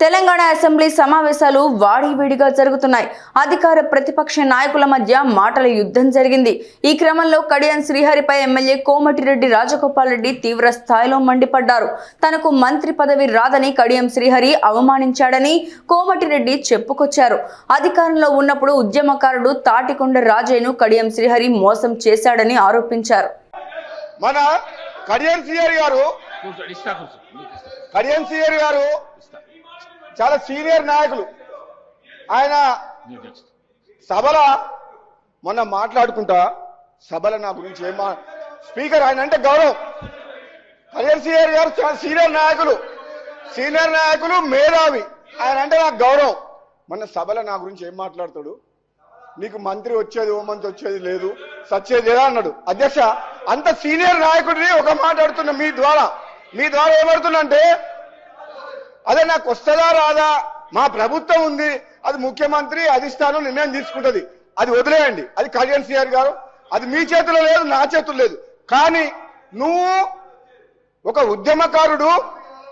Telangana assembly సమావేశాలు వాడివేడిగా జరుగుతున్నాయి. అధికార ప్రతిపక్ష నాయకుల మధ్య మాటల యుద్ధం జరిగింది. ఈ క్రమంలో కడియం శ్రీహరిపై ఎమ్మెల్యే కోమటిరెడ్డి రాజగోపాల్ రెడ్డి తీవ్ర స్థాయిలో మండిపడ్డారు. తనకు మంత్రి పదవి రాదని కడియం శ్రీహరి అవమానించాడని కోమటిరెడ్డి చెప్పుకొచ్చారు. అధికారంలో ఉన్నప్పుడు ఉద్యమకారుడు తాటికొండ రాజయ్యను కడియం శ్రీహరి మోసం చేశాడని ఆరోపించారు. మన కడియం శ్రీహరి గారు కూర్చో ఇస్తా కూర్చో. కడియం సిఆర్ గారు చాలా సీనియర్ నాయకులు. ఆయన. సభల మొన్న మాట్లాడుకుంటా సభల నా గురించి ఏం మా స్పీకర్ ఆయన అంటే గౌరవం. కడియం సిఆర్ గారు చాలా సీనియర్ నాయకులు. సీనియర్ నాయకులు మేధావి. ఆయన అంటే నాకు గౌరవం. మొన్న సభల నా గురించి ఏం మాట్లాడతాడు? నీకు మంత్రి వచ్చేది ఓ మంత్రి వచ్చేది లేదు. సచ్చేది లేదా అన్నాడు. అధ్యక్ష అంత సీనియర్ నాయకుడిని ఒక మాట్లాడుతున్నా మీ ద్వారా మీ ద్వారా ఏమడుతుందంటే అదే నాకు వస్తుందా రాదా? మా ప్రభుత్వం ఉంది అది ముఖ్యమంత్రి అధిష్టానం నిర్ణయం తీసుకుంటుంది. అది వదిలేయండి. అది కళ్యాణ్ సిఆర్ గారు. అది మీ చేతిలో లేదు నా చేతుల్లో లేదు. కానీ నువ్వు ఒక ఉద్యమకారుడు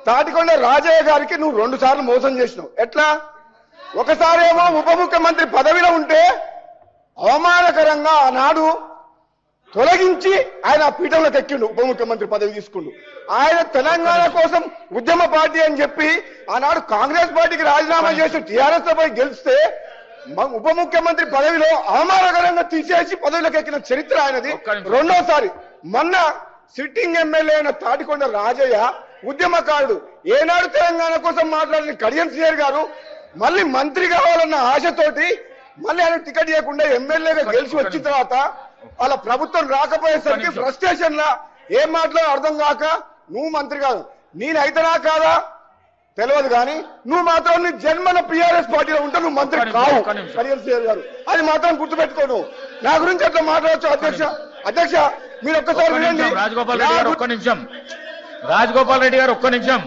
తాటికొండ రాజయ్య గారికి నువ్వు రెండు సార్లు మోసం చేసినావు. ఎట్లా? ఒకసారేమో ఉప ముఖ్యమంత్రి పదవిలో ఉంటే అవమానకరంగా ఆనాడు తొలగించి ఆయన ఆ పీఠంలోకి ఎక్కిండు ఉప ముఖ్యమంత్రి పదవి తీసుకుండు. ఆయన తెలంగాణ కోసం ఉద్యమ పార్టీ అని చెప్పి ఆనాడు కాంగ్రెస్ పార్టీకి రాజీనామా చేసి టీఆర్ఎస్ పై గెలిస్తే ఉప ముఖ్యమంత్రి పదవిలో అవమానకరంగా తీసేసి పదవిలోకి ఎక్కిన చరిత్ర ఆయనది. రెండోసారి మొన్న సిట్టింగ్ ఎమ్మెల్యే అయిన తాటికొండ రాజయ్య ఉద్యమకారుడు. ఏనాడు తెలంగాణ కోసం మాట్లాడిన కడియం సిఆర్ గారు మళ్ళీ మంత్రి కావాలన్న ఆశతోటి మళ్ళీ ఆయన టికెట్ ఇవ్వకుండా ఎమ్మెల్యేగా గెలిచి వచ్చిన తర్వాత వాళ్ళ ప్రభుత్వం రాకపోయేసరికి. ఫ్రస్ట్రేషన్ లా ఏం మాట్లాడో అర్థం కాక నువ్వు మంత్రి కాదు నేనైతేనా కాదా? తెలియదు కానీ నువ్వు మాత్రం నీ జన్మల పిఆర్ఎస్ పార్టీలో ఉంటే నువ్వు మంత్రి కావు. సిఆర్ గారు. అది మాత్రం గుర్తుపెట్టుకోను నా గురించి అట్లా మాట్లాడచ్చు అధ్యక్ష. అధ్యక్ష మీరు ఒక్కసారి వినండి. రాజగోపాల్ రెడ్డి గారు ఒక్క నిమిషం. రాజగోపాల్ రెడ్డి గారు ఒక్క నిమిషం.